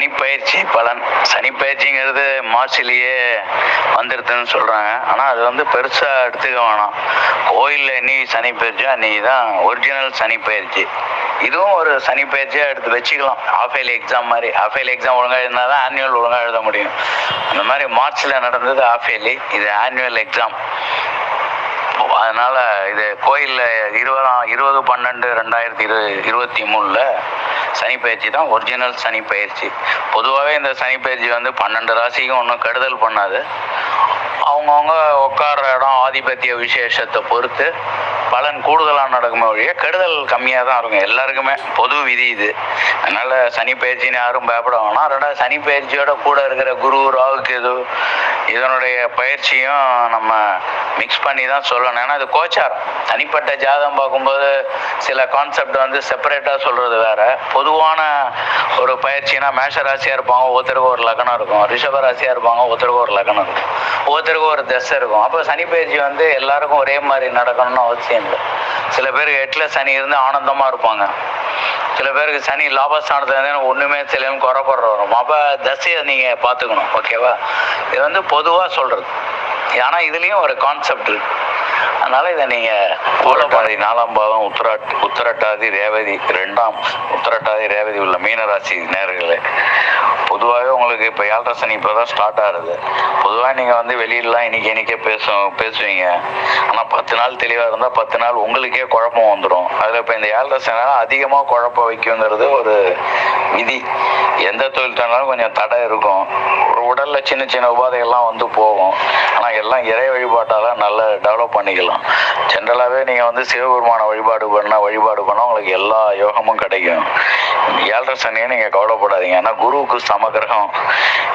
சனிப்பயிற்சி பலன். சனிப்பயிற்சிங்கிறது மார்ச்லேயே வந்துடுதுன்னு சொல்கிறாங்க ஆனால் அது வந்து பெருசாக எடுத்துக்க வேணாம். கோயிலில் நீ சனி பயிற்சியோ அன்றைக்கி தான் ஒரிஜினல் சனி பயிற்சி இதுவும் ஒரு சனி பயிற்சியாக எடுத்து வச்சுக்கலாம். ஆஃப் இயர்லி எக்ஸாம் மாதிரி. ஆஃப் இயர்லி எக்ஸாம் ஒழுங்காக இருந்தால் தான் ஆனுவல் ஒழுங்காக எழுத முடியும். அந்த மாதிரி மார்ச்சில் நடந்தது ஆஃப் இயர்லி இது ஆனுவல் எக்ஸாம் அதனால் இது கோயிலில் இருபதாம் இருபது பன்னெண்டு ரெண்டாயிரத்தி இரு இருபத்தி மூணில் சனி பயிற்சி தான் ஒரிஜினல் சனி பயிற்சி பொதுவாகவே இந்த சனி பயிற்சி வந்து பன்னெண்டு ராசிக்கும் ஒன்றும் கெடுதல் பண்ணாது. அவங்கவுங்க உட்கார்ற இடம் ஆதிபத்திய விசேஷத்தை பொறுத்து பலன் கூடுதலாக நடக்குமே ஒழிய கெடுதல் கம்மியாக தான் இருக்கும். எல்லாருக்குமே பொது விதி இது. அதனால் சனி பயிற்சின்னு யாரும் பயப்பட வேணாம். ரெண்டாவது சனி பயிற்சியோட கூட இருக்கிற குரு ராகுக்கு இது இதனுடைய பயிற்சியும் நம்ம மிக்ஸ் பண்ணி தான் சொல்லணும். ஏன்னா அது கோச்சாரம். தனிப்பட்ட ஜாதகம் பார்க்கும்போது சில கான்செப்ட் வந்து செப்பரேட்டாக சொல்கிறது வேறு. பொதுவான ஒரு பயிற்சினா மேஷ ராசியாக இருப்பாங்க ஒருத்தருக்கு ஒரு லக்னம் இருக்கும். ரிஷப ராசியாக இருப்பாங்க ஒருத்தருக்கு ஒரு லக்னம் இருக்கும். ஒவ்வொருத்தருக்கும் ஒரு தசை இருக்கும். அப்போ சனி பயிற்சி வந்து எல்லாருக்கும் ஒரே மாதிரி நடக்கணும்னு அவசியம் இல்லை. சில பேருக்கு எட்டில் சனி இருந்து ஆனந்தமாக இருப்பாங்க. சில பேருக்கு சனி லாபஸ்தானத்தில் இருந்து ஒன்றுமே சிலன்னு குறைப்படுற வரும் அப்போ தசையை நீங்கள் பார்த்துக்கணும். ஓகேவா இது வந்து பொதுவாக சொல்கிறது ஆனால் இதுலேயும் ஒரு கான்செப்ட் இருக்குது அதனால இதை நீங்கள் பூலபாதி நாலாம் பாதம் உத்தராட் உத்தரட்டாதி ரேவதி ரெண்டாம் உத்தரட்டாதி ரேவதி உள்ள மீனராசி நேர்களே பொதுவாகவே உங்களுக்கு இப்போ ஏழரை சனி இப்போ தான் ஸ்டார்ட் ஆகுது. பொதுவாக நீங்கள் வந்து வெளியிலலாம் இன்னைக்கு இன்னைக்கே பேசும் பேசுவீங்க. ஆனால் பத்து நாள் தெளிவாக இருந்தால் பத்து நாள் உங்களுக்கே குழப்பம் வந்துடும் அதில் இப்போ இந்த ஏழரை சனி அதிகமாக குழப்பம் வைக்குங்கிறது ஒரு விதி. எந்த தொழில் தந்தாலும் கொஞ்சம் தடை இருக்கும். ஒரு உடலில் சின்ன சின்ன உபாதைகள்லாம் வந்து போகும். ஆனால் எல்லாம் இறை வழிபாட்டால் நல்லா டெவலப் பண்ணிக்கலாம். ஜென்ரலாகவே நீங்கள் வந்து சிவபெருமான வழிபாடு பண்ணால் வழிபாடு பண்ணால் உங்களுக்கு எல்லா யோகமும் கிடைக்கும். ஏழரை சனியை நீங்கள் கவலைப்படாதீங்க. ஏன்னா குருவுக்கு சமகிரகம்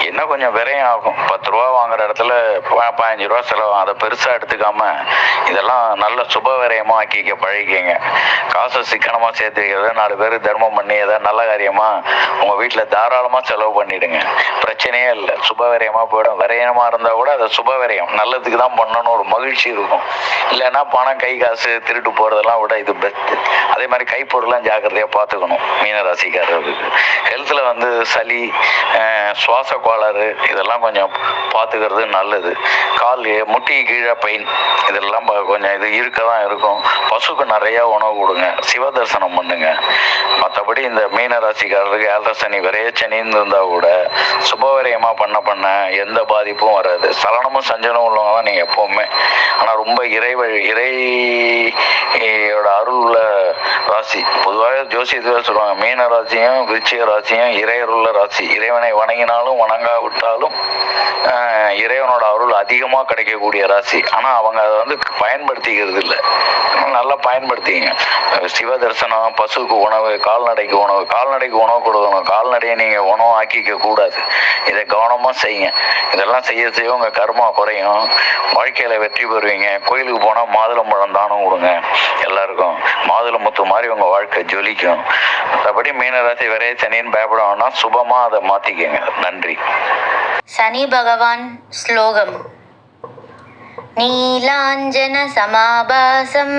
இன்னும் கொஞ்சம் விரையும் ஆகும். பத்து ரூபா வாங்குற இடத்துல பதினஞ்சு ரூபா செலவாகும். அதை பெருசாக எடுத்துக்காம இதெல்லாம் நல்ல சுப விரயமாக ஆக்கிக்க பழகிக்கங்க. காசை சிக்கனமாக சேர்த்து வைக்கிறத நாலு பேர் தர்மம் பண்ணி ஏதாவது நல்ல காரியமாக உங்கள் வீட்டில் தாராளமாக செலவு பண்ணிடுங்க. பிரச்சனையே இல்லை. சுப விரயமாக போயிடும். விரயமாக இருந்தால் கூட அதை சுப விரயம். நல்லதுக்கு தான் பண்ணணும் ஒரு மகிழ்ச்சி இருக்கும். இல்லைன்னா பணம் கை காசு திருட்டு போகிறதெல்லாம் விட இது பெஸ்ட்டு அதே மாதிரி கைப்பொருள்லாம் ஜாக்கிரதையாக பார்த்துக்கணும். மீனராசிக்காரர்களுக்கு. ஹெல்த்தில் வந்து சளி சுவாச சுவாச கோளாறு இதெல்லாம் கொஞ்சம் பார்த்துக்கிறது நல்லது. கால் முட்டி கீழே பெயின் இதெல்லாம் ப- கொஞ்சம் இது இருக்க தான் இருக்கும். பசுக்கு நிறையா உணவு கொடுங்க. சிவ தரிசனம் பண்ணுங்க. மற்றபடி இந்த மீன ராசிக்காரருக்கு ஏழரை சனி விரைய சனின்னு இருந்தால் கூட சுபவிரயமாக பண்ண பண்ண எந்த பாதிப்பும் வராது. சலனமும் சஞ்சலமும் உள்ளவங்க தான் நீங்கள் எப்போவுமே. ஆனால் ரொம்ப இறை இறையோட அருள் உள்ள ராசி. பொதுவாக ஜோசியத்தில் சொல்லுவாங்க மீன ராசியும் விருச்சிக ராசியும் இறையருள்ள ராசி. இறைவனை வணங்கினாலும் வணங்காவிட்டாலும் இறைவனோட அருள் அதிகமாக கிடைக்கக்கூடிய ராசி. ஆனால் அவங்க அதை வந்து பயன்படுத்திக்கிறது இல்லை. நல்லா பயன்படுத்திங்க. சிவ தரிசனம் பசுக்கு உணவு கால்நடைக்கு உணவு. கால்நடைக்கு உணவு கொடுக்கணும். கால்நடையை நீங்கள் உணவு ஆக்கிக்க கூடாது. இதை கவனமாக செய்யுங்க. இதெல்லாம் செய்ய செய்ய உங்கள் கர்மா குறையும். வாழ்க்கையில் வெற்றி பெறுவீங்க. கோயிலுக்கு போனால் மாதுளம்பழம் தானம் கொடுங்க. எல்லாருக்கும் மாதுளமுத்து மாதிரி உங்கள் வாழ்க்கை ஜொலிக்கும். மற்றபடி மீனராசி வரைய சனின்னு பயப்பட வேணாம். சுபமாக அதை மாற்றிக்கங்க நன்றி. சனி பகவான் ஸ்லோகம் நீலாஞ்சன சமாபாசம்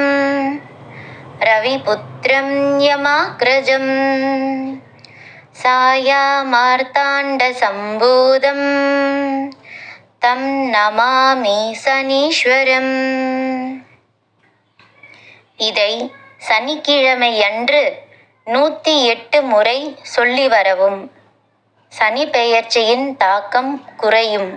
ரவிபுத்திரம் யமாக்ரஜம் சாயாமார்த்தாண்ட சம்பூதம் தம் நமாமி சனீஸ்வரம் இதை சனிக்கிழமையன்று நூற்றி எட்டு முறை சொல்லி வரவும் சனி பெயர்ச்சியின் தாக்கம் குறையும்